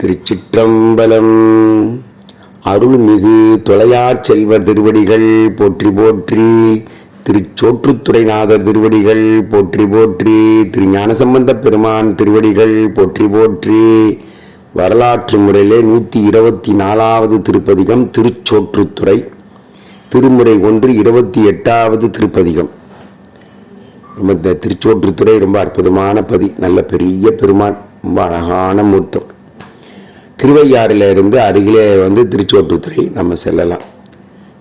திருச்சிற்றம்பலம். அருள்மிகு தொலையா செல்வர் திருவடிகள் போற்றி போற்றி திருச்சோற்றுத்துறைநாதர் திருவடிகள் போற்றி போற்றி திரு ஞானசம்பந்த பெருமான் திருவடிகள் போற்றி போற்றி வரலாற்று முறையிலே நூற்றி இருபத்தி நாலாவது திருப்பதிகம் திருச்சோற்றுத்துறை திருமுறை ஒன்று இருபத்தி எட்டாவது திருப்பதிகம். ரொம்ப இந்த திருச்சோற்றுத்துறை ரொம்ப அற்புதமான பதி நல்ல பெரிய பெருமான் ரொம்ப அழகான மூர்த்தம். திருவையாறுல இருந்து அருகிலே வந்து திருச்சோட்டுத்துறை நம்ம செல்லலாம்.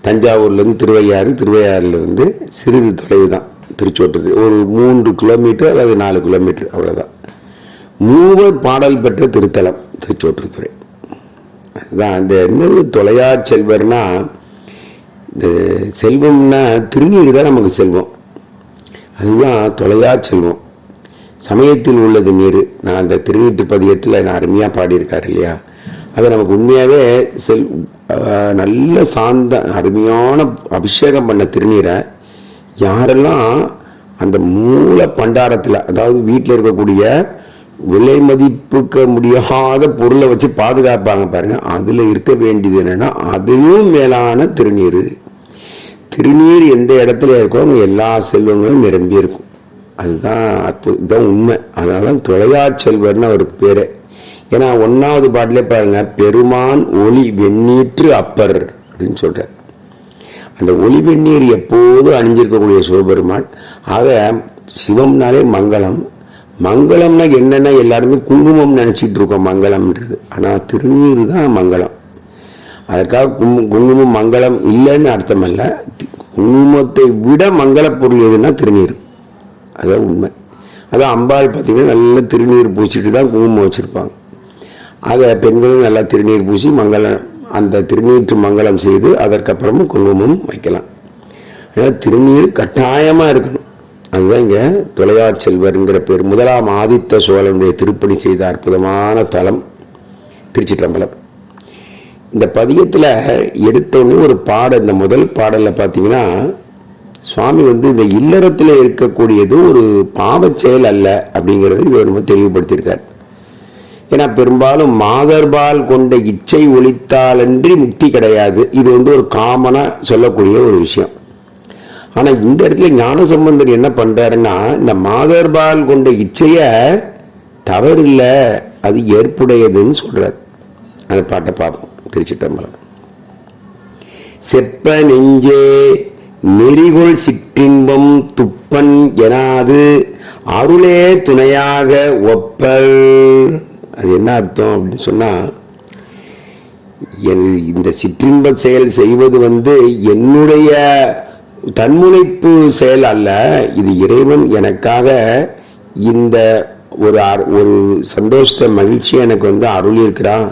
தஞ்சாவூர்லேருந்து திருவையாறு திருவையாறுலேருந்து சிறிது தொலைவு தான் திருச்சோட்டுத்துறை ஒரு மூன்று கிலோமீட்டர் அல்லது நாலு கிலோமீட்டர் அவ்வளோதான் மூவர் பாடல் பெற்ற திருத்தலம் திருச்சோற்றுத்துறை. அதுதான். அந்த என்னது தொலையா செல்வர்னா இந்த செல்வம்னா திருநீர் தான் நமக்கு செல்வம். அதுதான் தொலையா செல்வம். சமயத்தில் உள்ளது நீர். நான் அந்த திருநீட்டு பதியத்தில் நான் அருமையாக பாடியிருக்காரு இல்லையா? அது நமக்கு உண்மையாகவே செல் நல்ல சாந்த அருமையான அபிஷேகம் பண்ண திருநீரை யாரெல்லாம் அந்த மூல பண்டாரத்தில் அதாவது வீட்டில் இருக்கக்கூடிய விலை மதிப்புக்க முடியாத பொருளை வச்சு பாதுகாப்பாங்க பாருங்க. அதில் இருக்க வேண்டியது என்னன்னா அதுவும் மேலான திருநீர். திருநீர் எந்த இடத்துல இருக்கோ அவங்க எல்லா செல்வங்களும் நிரம்பி இருக்கும். அதுதான் அற்புதம் இதுதான் உண்மை. அதனால தொலையா செல்வர்னு அவருக்கு பேரே. ஏன்னா ஒன்றாவது பாட்டிலே பாருங்க பெருமான் ஒளி வெண்ணீற்று அப்பர் அப்படின்னு சொல்கிறார் அந்த ஒளி வெந்நீர் எப்போதும் அணிஞ்சிருக்கக்கூடிய சிவபெருமான்? ஆக சிவம்னாலே மங்களம். மங்களம்னா என்னன்னா எல்லாருமே குங்குமம் நினைச்சிட்டு இருக்கோம் மங்களம்ன்றது. ஆனால் திருநீர் தான் மங்களம். அதற்காக குங்குமம் மங்களம் இல்லைன்னு அர்த்தம் அல்ல குங்குமத்தை விட மங்கள பொருள் எதுன்னா திருநீர். அதான் உண்மை. அதான் அம்பாள் பார்த்தீங்கன்னா நல்ல திருநீர் பூச்சிட்டு தான் குங்குமம் வச்சுருப்பாங்க. அதை பெண்களும் நல்லா திருநீர் பூசி மங்களம் அந்த திருநீற்று மங்களம் செய்து அதற்கப்புறமும் குங்குமம் வைக்கலாம். ஏன்னா திருநீர் கட்டாயமாக இருக்கணும். அதுதான் இங்கே துளையாட்செல்வருங்கிற பேர். முதலாம் ஆதித்த சோழனுடைய திருப்பணி செய்த அற்புதமான தலம் திருச்சிற்றம்பலம். இந்த பதியத்தில் எடுத்தோடனே ஒரு பாடல் இந்த முதல் பாடலில் பார்த்தீங்கன்னா சுவாமி வந்து இந்த இல்லறத்தில் இருக்கக்கூடியது ஒரு பாவச் செயல் அல்ல அப்படிங்கிறது இது ரொம்ப தெளிவுபடுத்தியிருக்கார். ஏன்னா பெரும்பாலும் மாதர்பால் கொண்ட இச்சை ஒழித்தாலன்றி முக்தி கிடையாது. இது வந்து ஒரு காமனா சொல்லக்கூடிய ஒரு விஷயம். ஆனா இந்த இடத்துல ஞான சம்பந்தர் என்ன பண்றாருன்னா இந்த மாதர்பால் கொண்ட இச்சைய தவறில்ல அது ஏற்புடையதுன்னு சொல்றார். அந்த பாட்டை பார்ப்போம். திருச்சிட்டம்பலம் செப்ப நெஞ்சே நெறிகொள் சிற்றின்பம் துப்பன் எனாது அருளே துணையாக ஒப்பல். அது என்ன அர்த்தம் அப்படின்னு சொன்னால் என்- இந்த சிற்றின்ப செயல் செய்வது வந்து என்னுடைய தன்முனைப்பு செயல் அல்ல இது இறைவன் எனக்காக இந்த ஒரு ஒரு சந்தோஷத்தை மகிழ்ச்சி எனக்கு வந்து அருள் இருக்கிறான்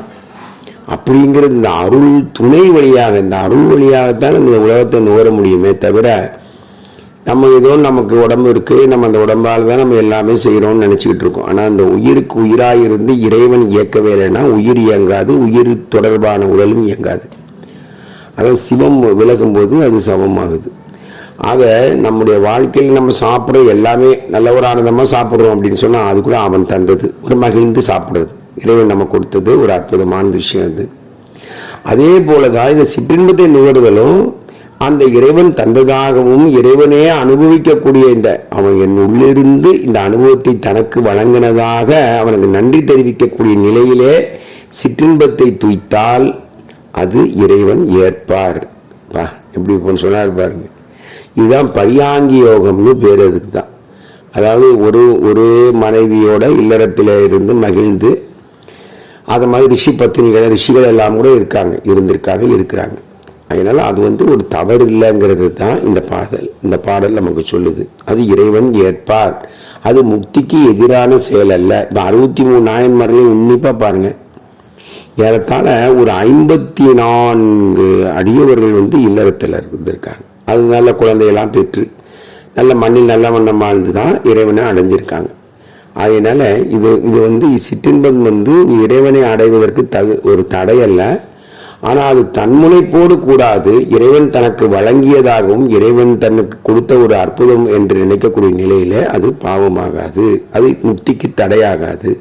அப்படிங்கிறது இந்த அருள் துணை வழியாக இந்த அருள் வழியாகத்தான் இந்த உலகத்தை நுகர முடியுமே தவிர நம்ம ஏதோ நமக்கு உடம்பு இருக்கு நம்ம அந்த உடம்பால் தான் நம்ம எல்லாமே செய்கிறோம்னு நினச்சிக்கிட்டு இருக்கோம். ஆனால் அந்த உயிருக்கு உயிராக இருந்து இறைவன் இயக்கவே இல்லைன்னா உயிர் இயங்காது உயிர் தொடர்பான உடலும் இயங்காது. அதான் சிவம் விலகும் போது அது சமமாகுது. ஆக நம்முடைய வாழ்க்கையில் நம்ம சாப்பிட்ற எல்லாமே நல்ல ஒரு ஆனந்தமாக சாப்பிட்றோம் அப்படின்னு சொன்னால் அது கூட அவன் தந்தது. ஒரு மகிழ்ந்து சாப்பிட்றது. இறைவன் நம்ம கொடுத்தது ஒரு அற்புதமான விஷயம் அது. அதே போலதான் இந்த சிற்றின்பத்தை நுகர்தலும் அந்த இறைவன் தந்ததாகவும் இறைவனே அனுபவிக்கக்கூடிய இந்த அவன் என் உள்ளிருந்து இந்த அனுபவத்தை தனக்கு வழங்கினதாக அவனுக்கு நன்றி தெரிவிக்கக்கூடிய நிலையிலே சிற்றின்பத்தை துய்த்தால் அது இறைவன் ஏற்பார். வா எப்படி இப்போன்னு சொன்னார் பாருங்க. இதுதான் பரியாங்கி யோகம்னு பேர் அதுக்கு தான். அதாவது ஒரு ஒரு மனைவியோட இல்லறத்தில் இருந்து மகிழ்ந்து அது மாதிரி ரிஷி பத்தினிகள் ரிஷிகள் எல்லாம் கூட இருக்காங்க இருந்திருக்காங்க இருக்கிறாங்க. அதனால் அது வந்து ஒரு தவறு இல்லைங்கிறது தான் இந்த பாடல். இந்த பாடல் நமக்கு சொல்லுது. அது இறைவன் ஏற்பார். அது முக்திக்கு எதிரான செயல் அல்ல. இப்போ அறுபத்தி மூணு நாயன்மார்களையும் உன்னிப்பாக பாருங்கள் ஏறத்தாழ ஒரு ஐம்பத்தி நான்கு அடியவர்கள் வந்து இல்லறத்தில் இருந்திருக்காங்க. அது நல்ல குழந்தையெல்லாம் பெற்று நல்ல மண்ணில் நல்ல வண்ணம் வாழ்ந்து தான் இறைவனை அடைஞ்சிருக்காங்க. அதனால் இது இது வந்து சிற்றின்பம் வந்து இறைவனை அடைவதற்கு தகு ஒரு தடையல்ல. ஆனால் ஆனா அது தன்முனைப்போடு கூடாது. இறைவன் தனக்கு வழங்கியதாகவும் இறைவன் தனக்கு கொடுத்த ஒரு அற்புதம் என்று நினைக்கக்கூடிய நிலையில அது பாவமாகாது. அது முக்திக்கு தடையாகாது.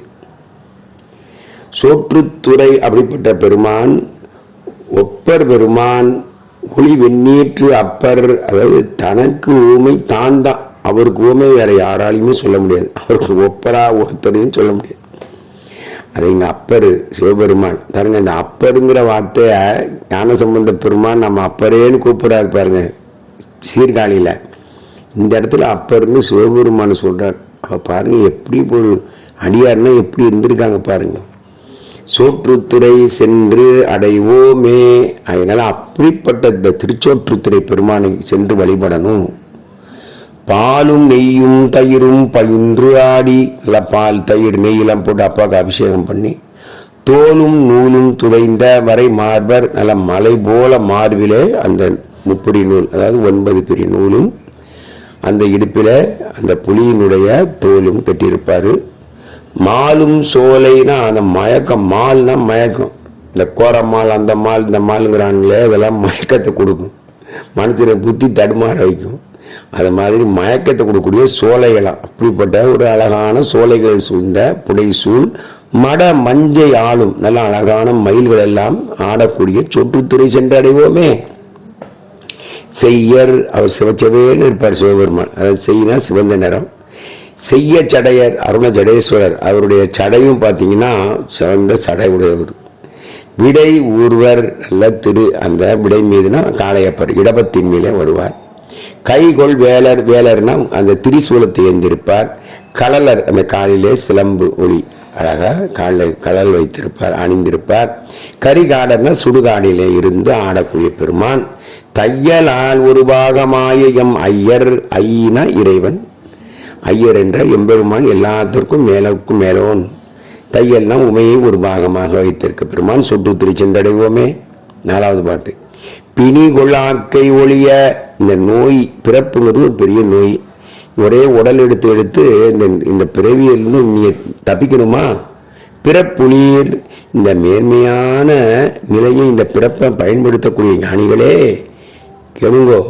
சோற்றுத்துறை அப்படிப்பட்ட பெருமான் ஒப்பர் பெருமான் ஒளி வெந்நீற்று அப்பர் அதாவது தனக்கு ஊமை தான் தான் அவருக்கு ஊமை வேற யாராலையுமே சொல்ல முடியாது. அவருக்கு ஒப்பரா ஒருத்தரையும் சொல்ல முடியாது. அது எங்கள் அப்பர் சிவபெருமான். பாருங்க இந்த அப்பருங்கிற வார்த்தையை ஞானசம்பந்த பெருமான் நம்ம அப்பரேன்னு கூப்பிடாரு பாருங்க சீர்காழியில். இந்த இடத்துல அப்பர்னு சிவபெருமான் சொல்கிறார் அப்போ பாருங்க எப்படி ஒரு அடியார்னா எப்படி இருந்திருக்காங்க பாருங்க. சோற்றுத்துறை சென்று அடைவோமே அதனால அப்படிப்பட்ட இந்த திருச்சோற்றுத்துறை பெருமானை சென்று வழிபடணும். பாலும் நெய்யும் தயிரும் பயின்று ஆடி நல்லா பால் தயிர் நெய்யெல்லாம் போட்டு அப்பாவுக்கு அபிஷேகம் பண்ணி தோலும் நூலும் துதைந்த வரை மார்பர் நல்ல மலை போல மார்பிலே அந்த முப்படி நூல் அதாவது ஒன்பது பெரிய நூலும் அந்த இடுப்பில் அந்த புலியினுடைய தோலும் கட்டியிருப்பார். மாலும் சோலைனா அந்த மயக்கம் மால்னா மயக்கம். இந்த கோரமால் அந்த மால் இந்த மாலுங்கிறாங்களே இதெல்லாம் மயக்கத்தை கொடுக்கும். மனசில் புத்தி தடுமாற வைக்கும். அது மாதிரி மயக்கத்தை கொடுக்கக்கூடிய சோலைகளாம். அப்படிப்பட்ட ஒரு அழகான சோலைகள் சூழ்ந்த புடை சூழ் மட மஞ்சை ஆளும் நல்ல அழகான மயில்கள் எல்லாம் ஆடக்கூடிய சொற்றுத்துறை சென்றடைவோமே. செய்யர் அவர் சிவச்சவேன்னு இருப்பார் சிவபெருமான். அதாவது செய்யினா சிவந்த நிறம். செய்ய சடையர் அருண ஜடேஸ்வரர் அவருடைய சடையும் பார்த்தீங்கன்னா சிவந்த சடை உடையவர். விடை ஊர்வர் நல்ல திரு அந்த விடை மீதுனா காளையப்பர் இடபத்தின் மேலே வருவார். கைகொள் வேலர் வேலர்னா அந்த திரிசூலத்தை எழுந்திருப்பார் கலலர் அந்த காலிலே சிலம்பு ஒளி அழகாக காலில் கடல் வைத்திருப்பார் அணிந்திருப்பார். கரிகாடர்னா சுடுகாடிலே இருந்து ஆடக்கூடிய பெருமான். தையலால் ஒரு பாகமாய எம் ஐயர் ஐயினா இறைவன். ஐயர் என்ற எம்பெருமான் எல்லாத்திற்கும் மேலக்கும் மேலோன். தையல்னா உமையை ஒரு பாகமாக வைத்திருக்க பெருமான். சுற்று திருச்சென்றடைவோமே. நாலாவது பாட்டு. பிணி கொள்ளாக்கை ஒழிய இந்த நோய் பிறப்புங்கிறது ஒரு பெரிய நோய். ஒரே உடல் எடுத்து எடுத்து இந்த இந்த பிறவியிலிருந்து நீங்கள் தப்பிக்கணுமா? பிறப்புநீர் இந்த மேன்மையான நிலையை இந்த பிறப்பை பயன்படுத்தக்கூடிய ஞானிகளே கேளுங்கோ.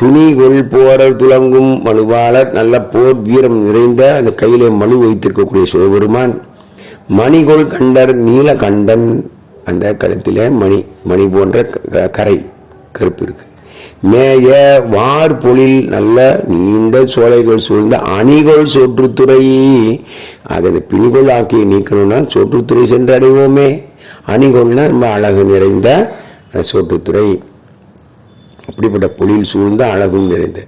துணிகொள் போரல் துலங்கும் மனுவாளர் நல்ல போர் வீரம் நிறைந்த அந்த கையிலே மனு வைத்திருக்கக்கூடிய சிவபெருமான். மணிகொள் கண்டர் நீலகண்டன் அந்த கருத்திலே மணி மணி போன்ற க- கரை கருப்பு இருக்கு. மேய வார் பொழில் நல்ல நீண்ட சோலைகள் சூழ்ந்த அணிகள் சொற்றுத்துறை. ஆக இந்த பிணிகொள் ஆக்கியை நீக்கணும்னா சொற்றுத்துறை சென்று அடைவோமே அணிகொள்னா ரொம்ப அழகு நிறைந்த சொற்றுத்துறை. அப்படிப்பட்ட பொழில் சூழ்ந்த அழகும் நிறைந்த.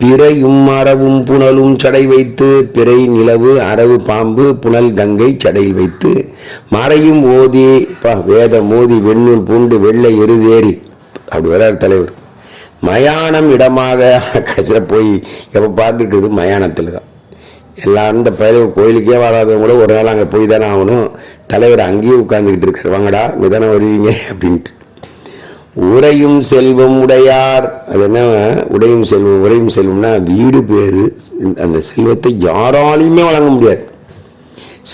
பிறையும் மரவும் புனலும் சடை வைத்து பிறை நிலவு அரவு பாம்பு புனல் கங்கை சடையில் வைத்து. மறையும் ஓதி பா, வேத மோதி வெண்ணூல் பூண்டு வெள்ளை எருதேறி அப்படி வர்றார் தலைவர். மயானம் இடமாக கடைசியில் போய் எப்போ பார்த்துட்டு மயானத்தில் தான். எல்லாம் இந்த பயில கோயிலுக்கே வராதவங்க கூட ஒரு நாள் அங்கே போய் தானே ஆகணும். தலைவர் அங்கேயே உட்காந்துக்கிட்டு இருக்கார். வாங்கடா இங்கே தானே வருவீங்க அப்படின்ட்டு. உரையும் செல்வம் உடையார். அது என்ன உடையும் செல்வம் உரையும் செல்வம்னா வீடு பேரு. அந்த செல்வத்தை யாராலையுமே வழங்க முடியாது.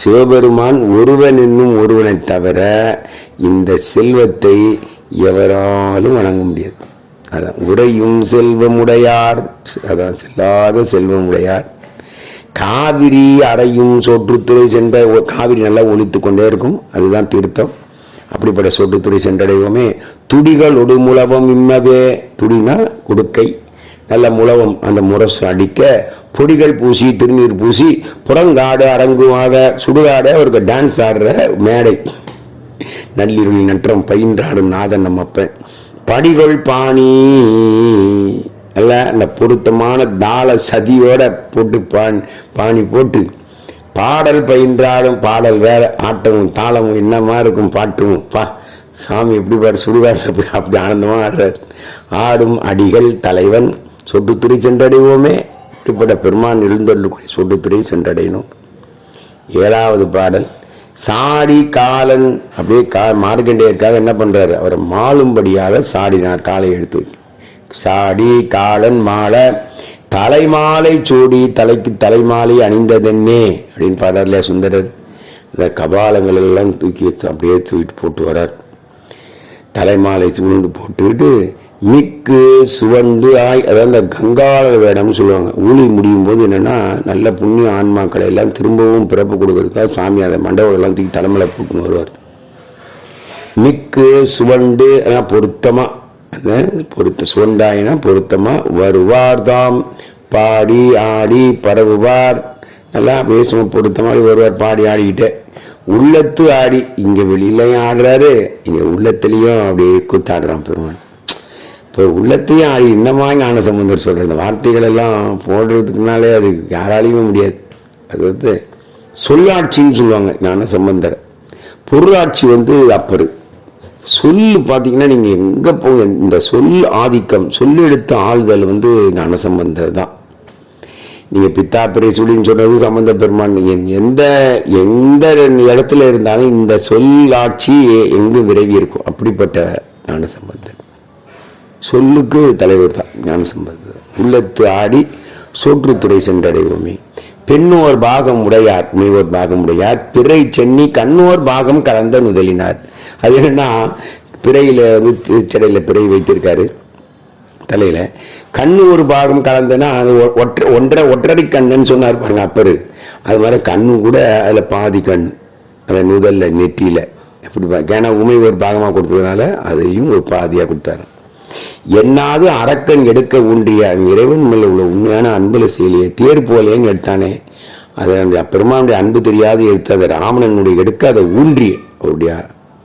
சிவபெருமான் ஒருவன் என்னும் ஒருவனை தவிர இந்த செல்வத்தை எவராலும் வழங்க முடியாது. அதான் உரையும் செல்வமுடையார் அதான் செல்லாத செல்வமுடையார். காவிரி அறையும் சொற்றுத்துறை சென்ற காவிரி நல்லா ஒழித்து கொண்டே இருக்கும் அதுதான் தீர்த்தம். அப்படிப்பட்ட சொட்டுத்துறை சென்றடைவோமே. துடிகள் ஒடு முழவம் இம்மவே துடினா குடுக்கை. நல்ல முழவம் அந்த முரசு அடிக்க பொடிகள் பூசி திருநீர் பூசி புறங்காடு அரங்குவாக சுடுகாட அவருக்கு டான்ஸ் ஆடுற மேடை. நள்ளிருளி நற்றம் பயின்றாடும் நாதன் நம்மப்பன். படிகொள் பாணி. அல்ல அந்த பொருத்தமான தாள சதியோட போட்டு பாணி பாணி போட்டு பாடல் பயின்றாலும் பாடல் வேற ஆட்டமும் தாளமும் என்னமா இருக்கும் பாட்டும் பா சாமி எப்படி பாரு சுடுகாட்டில் அப்படி அப்படி ஆனந்தமாக ஆடுறார். ஆடும் அடிகள் தலைவன் சொட்டுத்துறை சென்றடைவோமே. இப்படிப்பட்ட பெருமான் எழுந்தொள்ளக்கூடிய சொட்டுத்துறை சென்றடையணும். ஏழாவது பாடல் சாடி காலன் அப்படியே கா மார்க்கண்டேயருக்காக என்ன பண்றாரு? அவர் மாளும்படியாக சாடினார் காலை எடுத்து. சாடி காலன் மாலை தலைமாலை சூடி தலைக்கு தலைமாலை அணிந்ததென்னே அப்படின்னு பாடுறாருல சுந்தரர். இந்த கபாலங்கள் எல்லாம் தூக்கி வச்சு அப்படியே தூக்கிட்டு போட்டு வரார் தலைமாலை சூழ்ந்து போட்டுக்கிட்டு மிக்கு சுவண்டு ஆய் அதாவது அந்த கங்காளர் வேடம்னு சொல்லுவாங்க. ஊழி முடியும் போது என்னென்னா நல்ல புண்ணிய ஆன்மாக்களை எல்லாம் திரும்பவும் பிறப்பு கொடுக்கறதுக்காக சாமி அதை மண்டபம் தூக்கி தலைமையில போட்டுன்னு வருவார். மிக்கு சுவண்டு ஆனால் பொருத்தமாக அந்த பொருத்த சுவண்டாயினா வருவார் தான் பாடி ஆடி பரவுவார். நல்லா பேசுவோம் பொருத்தமாக வருவார் பாடி ஆடிக்கிட்டே. உள்ளத்து ஆடி இங்கே வெளியிலையும் ஆடுறாரு இங்கே உள்ளத்துலேயும் அப்படியே கூத்தாடுறான் பெருமான். இப்போ உள்ளத்தையும் அது என்னமா ஞான சம்பந்தர் சொல்கிற இந்த வார்த்தைகள் எல்லாம் போடுறதுக்குனாலே அது யாராலையுமே முடியாது. அது வந்து சொல்லாட்சின்னு சொல்லுவாங்க ஞான சம்பந்தர் பொருளாட்சி வந்து அப்பரு. சொல் பார்த்தீங்கன்னா நீங்கள் எங்கே போங்க இந்த சொல் ஆதிக்கம் சொல்லெடுத்த ஆளுதல் வந்து ஞான சம்பந்தர் தான். நீங்கள் பித்தா பிரேசுலின்னு சொன்னது சம்பந்த பெருமான். நீங்கள் எந்த எந்த இடத்துல இருந்தாலும் இந்த சொல்லாட்சி எங்கு விரைவி இருக்கும் அப்படிப்பட்ட ஞான சம்பந்தர் சொல்லுக்கு தலைவர் தான் ஞான சம்பந்தர். உள்ளத்து ஆடி சோற்றுத்துறை சென்றடைவோமே. பெண்ணோர் பாகம் உடையார் முனைவோர் பாகம் உடையார் பிறை சென்னி கண்ணோர் பாகம் கலந்த முதலினார் அது என்னன்னா பிறையில வந்து திருச்சடையில பிறை வைத்திருக்காரு தலையில. கண்ணு ஒரு பாகம் கலந்தனா அது ஒற்றை ஒன்றரை ஒற்றரை கண்ணுன்னு சொன்னார் பாருங்க அப்பரு. அது மாதிரி கண்ணு கூட அதுல பாதி கண் அத நுதல்ல நெற்றியில. எப்படி ஏன்னா உமை ஒரு பாகமா கொடுத்ததுனால அதையும் ஒரு பாதியா கொடுத்தாரு. என்னாது அரக்கன் எடுக்க ஊன்றிய இறைவன் மேல உள்ள உண்மையான அன்புல செயலியை தேர் போலேன்னு எடுத்தானே. அது அந்த பெருமானுடைய அன்பு தெரியாது எடுத்து அதை ராமனனுடைய எடுக்க அதை ஊன்றி அவருடைய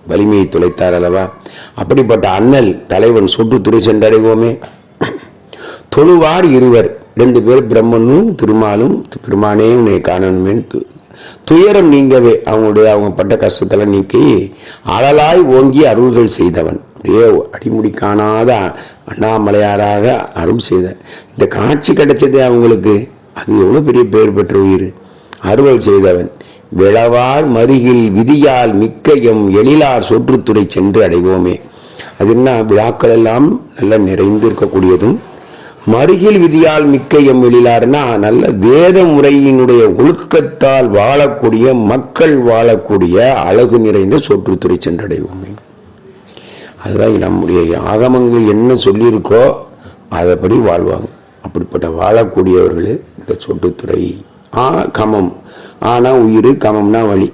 வலிமையை துளைத்தார் அல்லவா? அப்படிப்பட்ட அண்ணல் தலைவன் சுற்றுத்துறை சென்றடைவோமே. தொழுவார் இருவர் ரெண்டு பேர் பிரம்மனும் திருமாலும் பெருமானே உன்னை காணணுமே. துயரம் நீங்கவே அவங்களுடைய அவங்க பட்ட கஷ்டத்தெல்லாம் நீக்கி அழலாய் ஓங்கி அருள்கள் செய்தவன். அப்படியே அடிமுடி காணாத அண்ணாமலையாராக அருள் செய்த. இந்த காட்சி கிடைச்சதே அவங்களுக்கு. அது எவ்வளவு பெரிய பெயர் பெற்ற உயிர். அருள் செய்தவன். விளவார் மருகில் விதியால் மிக்க எம் எழிலார் சொற்றுத்துறை சென்று அடைவோமே. அது என்ன? விழாக்கள் எல்லாம் நல்லா நிறைந்து இருக்கக்கூடியதும் மருகில் விதியால் மிக்க எம் எழிலார்னா நல்ல வேத முறையினுடைய ஒழுக்கத்தால் வாழக்கூடிய மக்கள் வாழக்கூடிய அழகு நிறைந்த சொற்றுத்துறை சென்றடைவோமே. அதுதான் நம்முடைய ஆகமங்கள் என்ன சொல்லியிருக்கோ அதைப்படி வாழ்வாங்க. அப்படிப்பட்ட வாழக்கூடியவர்கள் இந்த சொட்டுத்துறை. ஆ கமம். ஆனால் உயிர் கமம்னா வழி.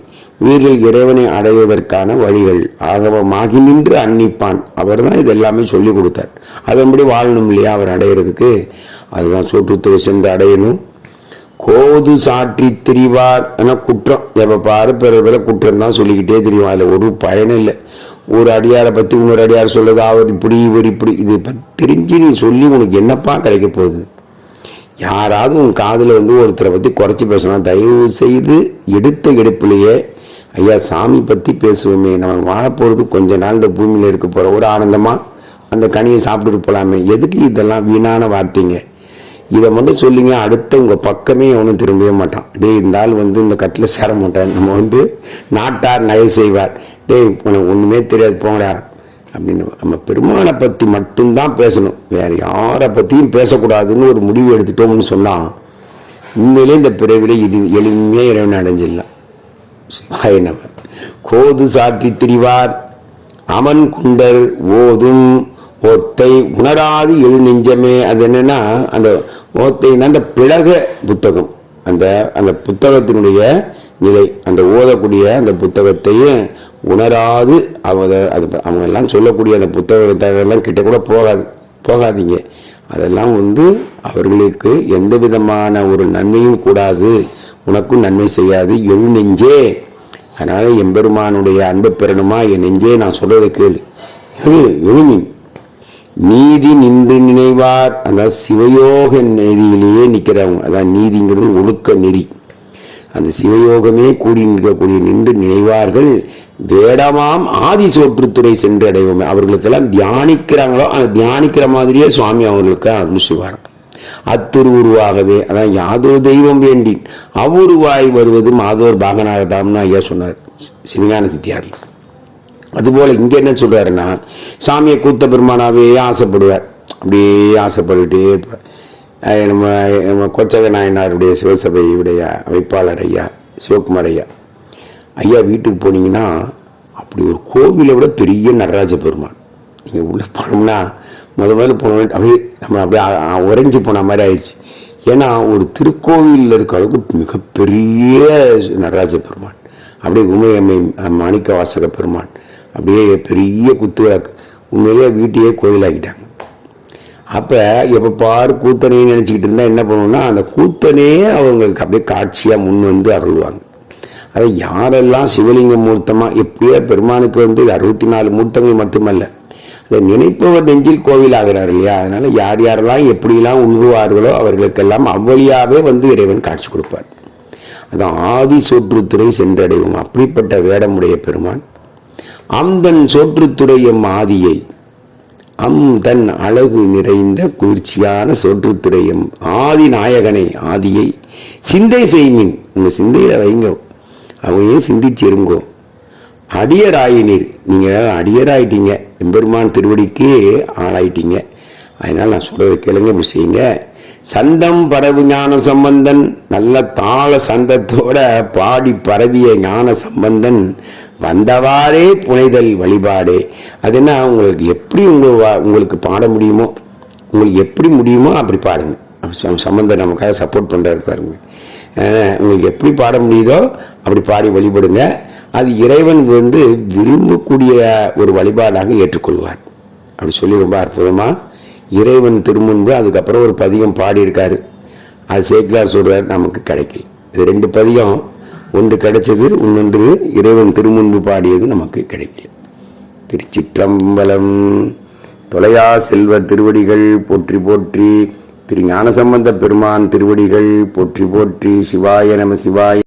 உயிர்கள் இறைவனை அடைவதற்கான வழிகள். ஆகவமாகி நின்று அன்னிப்பான். அவர் தான் இது எல்லாமே சொல்லி கொடுத்தார். அதன்படி வாழணும் இல்லையா அவர் அடையிறதுக்கு? அதுதான் சொட்டுத்துறை சென்று அடையணும். கோது சாற்றி திரிவார் ஆனால் குற்றம். எப்ப பாரு பிற குற்றம் தான் சொல்லிக்கிட்டே தெரியும் அதில் ஒரு பயனும் இல்லை. ஒரு அடியாரை பற்றி இன்னொரு அடியார் சொல்லுது அவர் இப்படி இவர் இப்படி இது தெரிஞ்சு நீ சொல்லி உனக்கு என்னப்பா கிடைக்க போகுது? யாராவது உன் காதில் வந்து ஒருத்தரை பற்றி குறைச்சி பேசலாம் தயவு செய்து எடுத்த எடுப்பிலேயே ஐயா சாமி பற்றி பேசுவோமே நம்ம வாழப்போகிறது கொஞ்ச நாள் இந்த பூமியில் இருக்க போகிற ஒரு ஆனந்தமாக அந்த கனியை சாப்பிட்டுட்டு போகலாமே எதுக்கு இதெல்லாம் வீணான வார்த்தைங்க? இதை மட்டும் சொல்லிங்க அடுத்த உங்கள் பக்கமே எவனும் திரும்பவே மாட்டான். டேய் இருந்தால் வந்து இந்த கட்டில் சேர மாட்டேன் நம்ம வந்து நாட்டார் நகை செய்வார். டேய் உனக்கு ஒண்ணுமே தெரியாது போங்கடா. அப்படின்னு நம்ம பெருமானை பத்தி மட்டும்தான் பேசணும். வேற யாரை பத்தியும் பேசக்கூடாதுன்னு ஒரு முடிவு எடுத்துட்டோம்னு சொன்னா உண்மையிலே இந்த பிறவில இது எளிமையா இறைவன் அடைஞ்சிடலாம். சிவாய கோது சாற்றி திரிவார் அமன் குண்டர் ஓதும் ஓத்தை உணராது எழு நெஞ்சமே. அது என்னன்னா அந்த ஓத்தைன்னா அந்த பிளக புத்தகம். அந்த அந்த புத்தகத்தினுடைய நிலை அந்த ஓதக்கூடிய அந்த புத்தகத்தையும் உணராது. அவங்க அது அவங்க எல்லாம் சொல்லக்கூடிய அந்த புத்தக எல்லாம் கிட்ட கூட போகாது போகாதீங்க. அதெல்லாம் வந்து அவர்களுக்கு எந்த விதமான ஒரு நன்மையும் கூடாது. உனக்கும் நன்மை செய்யாது. எழு நெஞ்சே. அதனால எம்பெருமானுடைய அன்பு பெறணுமா? என் நெஞ்சே நான் சொல்றதை கேளு. எழு எழுமி நீதி நின்று நினைவார். அதான் சிவயோக நெறியிலேயே நிற்கிறவங்க. அதான் நீதிங்கிறது ஒழுக்க நெறி. அந்த சிவயோகமே கூடி நிற்கக்கூடிய நின்று நினைவார்கள். வேடமாம் ஆதி சோற்றுத்துறை சென்று அவர்களுக்கெல்லாம் தியானிக்கிறாங்களோ அந்த தியானிக்கிற மாதிரியே சுவாமி அவர்களுக்கு அருள் செய்வார் அத்திருவுருவாகவே அதான் யாதோ தெய்வம் வேண்டி அவ்வுருவாய் வருவது மாதோர் பாகனாகதாம்னு ஐயா சொன்னார் சிவஞான சித்தியார் அதுபோல இங்க என்ன சொல்றாருன்னா சாமியை கூத்த பெருமானாவே ஆசைப்படுவார். அப்படியே ஆசைப்பட்டுட்டே இருப்பார். நம்ம நம்ம கொச்சக நாயனாருடைய சிவசபையுடைய அமைப்பாளர் ஐயா சிவகுமார் ஐயா. ஐயா வீட்டுக்கு போனீங்கன்னா அப்படி ஒரு கோவிலை விட பெரிய நடராஜ பெருமான் நீங்கள் உள்ளே போனோம்னா முத முதல்ல போன அப்படியே நம்ம அப்படியே உறைஞ்சி போன மாதிரி ஆயிடுச்சு. ஏன்னா ஒரு திருக்கோவிலில் இருக்க அளவுக்கு மிகப்பெரிய நடராஜ பெருமான் அப்படியே உமையம்மை மாணிக்க வாசக பெருமான் அப்படியே பெரிய குத்துவிளக்கு உண்மையிலேயே வீட்டையே கோயிலாக்கிட்டாங்க அப்போ எப்போ பாரு கூத்தனையும் நினச்சிக்கிட்டு இருந்தால் என்ன பண்ணுவோம்னா அந்த கூத்தனையே அவங்களுக்கு அப்படியே காட்சியாக முன் வந்து அருள்வாங்க. அதை யாரெல்லாம் சிவலிங்க மூர்த்தமா எப்படியோ பெருமானுக்கு வந்து அறுபத்தி நாலு மூர்த்தங்கள் மட்டுமல்ல. அதை நினைப்பவர் நெஞ்சில் கோவில் ஆகிறார் இல்லையா? அதனால யார் யாரெல்லாம் எப்படிலாம் உண்ணுவார்களோ அவர்களுக்கெல்லாம் அவ்வழியாவே வந்து இறைவன் காட்சி கொடுப்பார். அது ஆதி சோற்றுத்துறை சென்றடையும். அப்படிப்பட்ட வேடமுடைய பெருமான் அந்தன் சோற்றுத்துறை எம் ஆதியை அம் தன் அழகு நிறைந்த குளிர்ச்சியான சோற்றுத்துறையும் ஆதி நாயகனை ஆதியை சிந்தை செய்மின். உங்க சிந்தையில வைங்க. அவையும் சிந்திச்சு இருங்கோ அடியராயினீர். நீங்கள் அடியராயிட்டீங்க. எம்பெருமான் திருவடிக்கு ஆளாயிட்டீங்க. அதனால் நான் சொல்கிறது கேளுங்க விஷயங்க சந்தம் பரவு ஞான சம்பந்தன். நல்ல தாள சந்தத்தோட பாடி பரவிய ஞான சம்பந்தன் வந்தவாறே புனைதல் வழிபாடே. அது என்ன உங்களுக்கு எப்படி உங்க வா- உங்களுக்கு பாட முடியுமோ உங்களுக்கு எப்படி முடியுமோ அப்படி பாருங்க. அப்படி சம்- நமக்காக சப்போர்ட் பண்றாரு பாருங்க. உங்களுக்கு எப்படி பாட முடியுதோ அப்படி பாடி வழிபடுங்க. அது இறைவன் வந்து விரும்பக்கூடிய ஒரு வழிபாடாக ஏற்றுக்கொள்வார். அப்படி சொல்லி ரொம்ப அற்புதமாக இறைவன் திருமுன்பு அதுக்கப்புறம் ஒரு பதிகம் பாடியிருக்காரு. அது சேக்கிலார் சொல்கிறார் நமக்கு கிடைக்கல. இது ரெண்டு பதிகம். ஒன்று கிடைச்சது இன்னொன்று இறைவன் திருமுன்பு பாடியது நமக்கு கிடைக்கல. திருச்சிற்றம்பலம் தொலையா செல்வர் திருவடிகள் போற்றி போற்றி திரு ஞானசம்பந்த பெருமான் திருவடிகள் போற்றி போற்றி சிவாய நம சிவாய